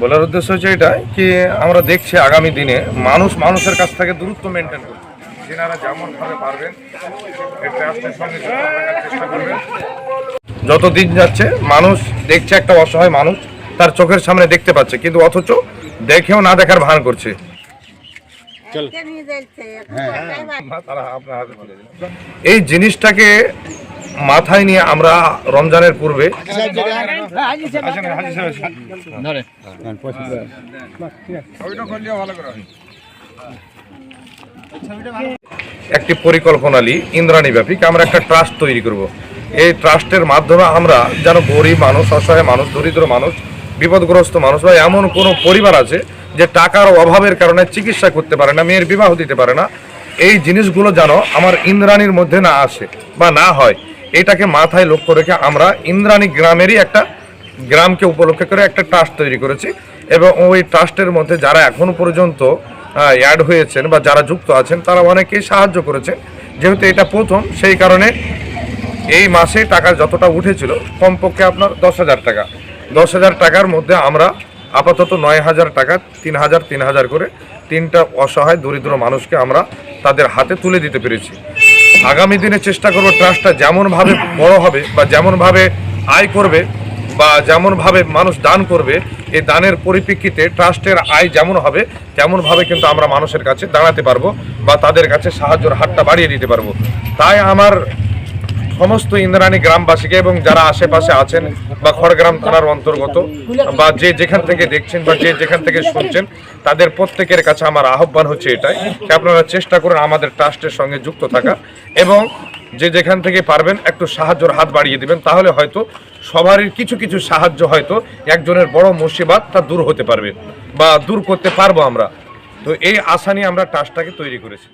বলার উদ্দেশ্য হচ্ছে এটা কি আমরা দেখছি আগামী দিনে মানুষ মানুষের কাছ থেকে দূরত্ব মেনটেন করবে। যেনারা যেমন ভাবে পারবেন এই ট্রাস্টের সঙ্গে চেষ্টা করবেন। যত দিন যাচ্ছে মানুষ দেখছে একটা অসহায় মানুষ তার চোখের সামনে দেখতে পাচ্ছে কিন্তু অথচ দেখেও না দেখার ভান করছে। তুলে দিন। এই জিনিসটাকে মাথায় নিয়ে আমরা রমজানের পূর্বে একটি পরিকল্পনা নিই ইন্দ্রাণী ব্যাপিক আমরা একটা ট্রাস্ট তৈরি করব। এই ট্রাস্টের মাধ্যমে আমরা যেন গরিব মানুষ, অসহায় মানুষ, দরিদ্র মানুষ, বিপদগ্রস্ত মানুষ বা এমন কোনো পরিবার আছে যে টাকার অভাবের কারণে চিকিৎসা করতে পারে না, মেয়ের বিবাহ দিতে পারে না। এই জিনিসগুলো যেন আমার ইন্দ্রাণীর মধ্যে না আসে বা না হয়। এটাকে মাথায় লক্ষ্য রেখে আমরা ইন্দ্রাণী গ্রামেরই একটা গ্রামকে উপলক্ষে করে একটা ট্রাস্ট তৈরি করেছি এবং ওই ট্রাস্টের মধ্যে যারা এখনও পর্যন্ত অ্যাড হয়েছেন বা যারা যুক্ত আছেন, তারা অনেকেই সাহায্য করেছেন। যেহেতু এটা প্রথম, সেই কারণে এই মাসে টাকা যতটা উঠেছিল, কমপক্ষে আপনার দশ হাজার টাকা। দশ হাজার টাকার মধ্যে আমরা আপাতত নয় হাজার টাকা, তিন হাজার তিন হাজার করে তিনটা অসহায়, দরিদ্র মানুষকে আমরা তাদের হাতে তুলে দিতে পেরেছি। আগামী দিনে চেষ্টা করব ট্রাস্টটা যেমনভাবে বড় হবে বা যেমনভাবে আয় করবে বা যেমনভাবে মানুষ দান করবে, এই দানের পরিপ্রেক্ষিতে ট্রাস্টের আয় যেমন হবে, তেমনভাবে কিন্তু আমরা মানুষের কাছে দাঁড়াতে পারব বা তাদের কাছে সাহায্যের হাতটা বাড়িয়ে দিতে পারব। তাই আমার সমস্ত ইন্দ্রাণী গ্রামবাসীকে এবং যারা আশেপাশে আছেন বা খড়গ্রাম থানার অন্তর্গত বা যে যেখান থেকে দেখছেন বা যে যেখান থেকে শুনছেন, তাদের প্রত্যেকের কাছে আমার আহ্বান হচ্ছে এটাই যে আপনারা চেষ্টা করুন আমাদের ট্রাস্টের সঙ্গে যুক্ত থাকা এবং যে যেখান থেকে পারবেন একটু সাহায্যর হাত বাড়িয়ে দিবেন, তাহলে হয়তো সবারই কিছু কিছু সাহায্য হয়তো একজনের বড় মুসিবাত তা দূর হতে পারবে বা দূর করতে পারব আমরা। তো এই আশা নিয়ে আমরা ট্রাস্টটাকে তৈরি করেছি।